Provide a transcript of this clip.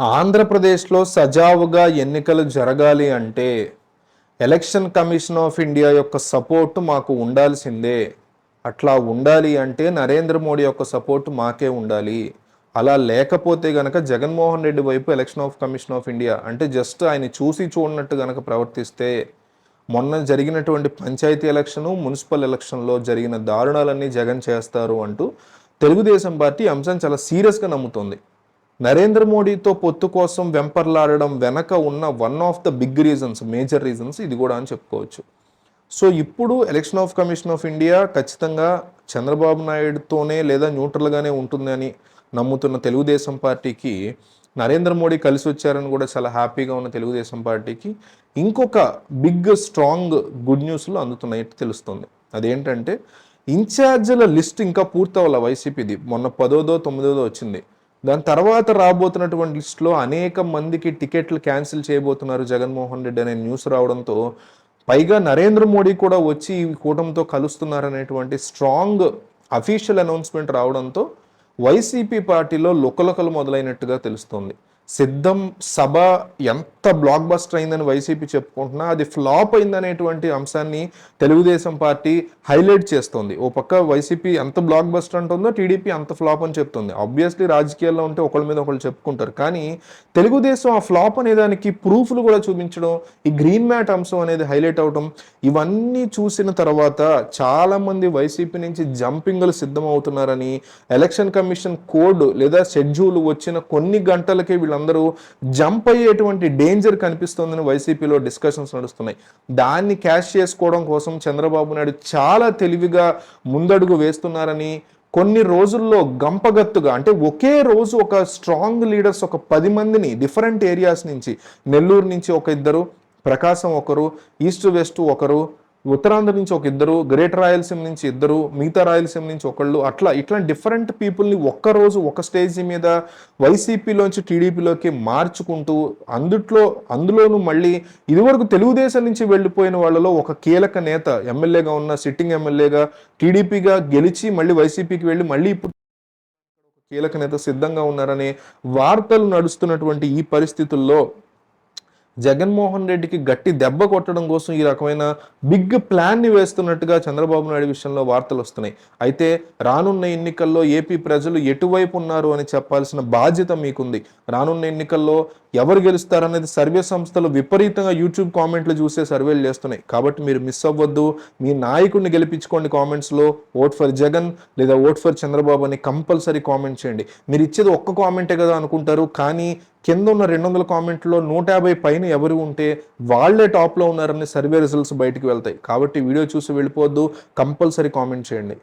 ఆంధ్రప్రదేశ్లో సజావుగా ఎన్నికలు జరగాలి అంటే ఎలక్షన్ కమిషన్ ఆఫ్ ఇండియా యొక్క సపోర్ట్ మాకు ఉండాల్సిందే. అట్లా ఉండాలి అంటే నరేంద్ర మోడీ యొక్క సపోర్ట్ మాకే ఉండాలి. అలా లేకపోతే గనక జగన్మోహన్ రెడ్డి వైపు election of commission of India అంటే జస్ట్ ఆయన చూసి చూడనట్టు గనక ప్రవర్తిస్తే మొన్న జరిగినటువంటి పంచాయతీ ఎలక్షను మున్సిపల్ ఎలక్షన్లో జరిగిన దారుణాలన్నీ జగన్ చేస్తారు అంటూ తెలుగుదేశం పార్టీ అంశం చాలా సీరియస్గా నమ్ముతుంది. నరేంద్ర మోడీతో పొత్తు కోసం వెంపర్లాడడం వెనక ఉన్న one of the big reasons major reasons ఇది కూడా అని చెప్పుకోవచ్చు. సో ఇప్పుడు election of commission of India ఖచ్చితంగా చంద్రబాబు నాయుడుతోనే లేదా న్యూట్రల్గానే ఉంటుందని నమ్ముతున్న తెలుగుదేశం పార్టీకి నరేంద్ర మోడీ కలిసి వచ్చారని కూడా చాలా హ్యాపీగా ఉన్న తెలుగుదేశం పార్టీకి ఇంకొక బిగ్ స్ట్రాంగ్ గుడ్ న్యూస్లు అందుతున్నాయి తెలుస్తుంది. అదేంటంటే ఇన్ఛార్జీల లిస్ట్ ఇంకా పూర్తవల వైసీపీది. మొన్న పదోదో తొమ్మిదోదో వచ్చింది. దాని తర్వాత రాబోతున్నటువంటి లిస్టులో అనేక మందికి టికెట్లు క్యాన్సిల్ చేయబోతున్నారు జగన్మోహన్ రెడ్డి అనే న్యూస్ రావడంతో పైగా నరేంద్ర మోడీ కూడా వచ్చి ఈ కూటమితో కలుస్తున్నారనేటువంటి స్ట్రాంగ్ అఫీషియల్ అనౌన్స్మెంట్ రావడంతో వైసీపీ పార్టీలో లుకలుకలు మొదలైనట్టుగా తెలుస్తోంది. సిద్ధం సభ ఎంత బ్లాక్ బస్టర్ అయిందని వైసీపీ చెప్పుకుంటున్నా అది ఫ్లాప్ అయిందనేటువంటి అంశాన్ని తెలుగుదేశం పార్టీ హైలైట్ చేస్తుంది. ఓ పక్క వైసీపీ ఎంత బ్లాక్ బస్టర్ అంటుందో టీడీపీ అంత ఫ్లాప్ అని చెప్తుంది. ఆబ్వియస్లీ రాజకీయాల్లో ఉంటే ఒకళ్ళ మీద ఒకళ్ళు చెప్పుకుంటారు. కానీ తెలుగుదేశం ఆ ఫ్లాప్ అనే దానికి ప్రూఫ్లు కూడా చూపించడం ఈ గ్రీన్ మ్యాట్ అంశం అనేది హైలైట్ అవడం ఇవన్నీ చూసిన తర్వాత చాలామంది వైసీపీ నుంచి జంపింగ్లు సిద్ధమవుతున్నారని ఎలక్షన్ కమిషన్ కోడ్ లేదా షెడ్యూల్ వచ్చిన కొన్ని గంటలకే వీళ్ళందరూ జంప్ అయ్యేటువంటి డేంజర్ కనిపిస్తోందని వైసీపీలో డిస్కషన్స్ నడుస్తున్నాయి. దాన్ని క్యాష్ చేసుకోవడం కోసం చంద్రబాబు నాయుడు చాలా తెలివిగా ముందడుగు వేస్తున్నారని కొన్ని రోజుల్లో గంపగత్తుగా అంటే ఒకే రోజు ఒక స్ట్రాంగ్ లీడర్స్ ఒక పది మందిని డిఫరెంట్ ఏరియాస్ నుంచి నెల్లూరు నుంచి ఒక ఇద్దరు ప్రకాశం ఒకరు ఈస్ట్ వెస్ట్ ఒకరు ఉత్తరాంధ్ర నుంచి ఒక ఇద్దరు గ్రేటర్ రాయలసీమ నుంచి ఇద్దరు మిగతా రాయలసీమ నుంచి ఒకళ్ళు అట్లా ఇట్లా డిఫరెంట్ పీపుల్ని ఒక్క రోజు ఒక స్టేజ్ మీద వైసీపీలోంచి టీడీపీలోకి మార్చుకుంటూ అందుట్లో అందులోనూ మళ్ళీ ఇదివరకు తెలుగుదేశం నుంచి వెళ్ళిపోయిన వాళ్ళలో ఒక కీలక నేత ఎమ్మెల్యేగా ఉన్న సిట్టింగ్ ఎమ్మెల్యేగా టీడీపీగా గెలిచి మళ్ళీ వైసీపీకి వెళ్ళి మళ్ళీ ఇప్పుడు కీలక నేత సిద్ధంగా ఉన్నారనే వార్తలు నడుస్తున్నటువంటి ఈ పరిస్థితుల్లో జగన్మోహన్ రెడ్డికి గట్టి దెబ్బ కొట్టడం కోసం ఈ రకమైన బిగ్ ప్లాన్ని వేస్తున్నట్టుగా చంద్రబాబు నాయుడు విషయంలో వార్తలు వస్తున్నాయి. అయితే రానున్న ఎన్నికల్లో ఏపీ ప్రజలు ఎటువైపు ఉన్నారు అని చెప్పాల్సిన బాధ్యత మీకుంది. రానున్న ఎన్నికల్లో ఎవరు గెలుస్తారనేది సర్వే సంస్థలు విపరీతంగా యూట్యూబ్ కామెంట్లు చూసే సర్వేలు చేస్తున్నాయి. కాబట్టి మీరు మిస్ అవ్వద్దు. మీ నాయకుడిని గెలిపించుకోండి కామెంట్స్లో ఓట్ ఫర్ జగన్ లేదా ఓట్ ఫర్ చంద్రబాబు అని కంపల్సరీ కామెంట్ చేయండి. మీరు ఇచ్చేది ఒక్క కామెంటే కదా అనుకుంటారు. కానీ కింద ఉన్న రెండు వందల కామెంట్లో నూట యాభై పైన ఎవరు ఉంటే వాళ్ళే టాప్లో ఉన్నారని సర్వే రిజల్ట్స్ బయటికి వెళ్తాయి. కాబట్టి వీడియో చూసి వెళ్ళిపోవద్దు కంపల్సరీ కామెంట్ చేయండి.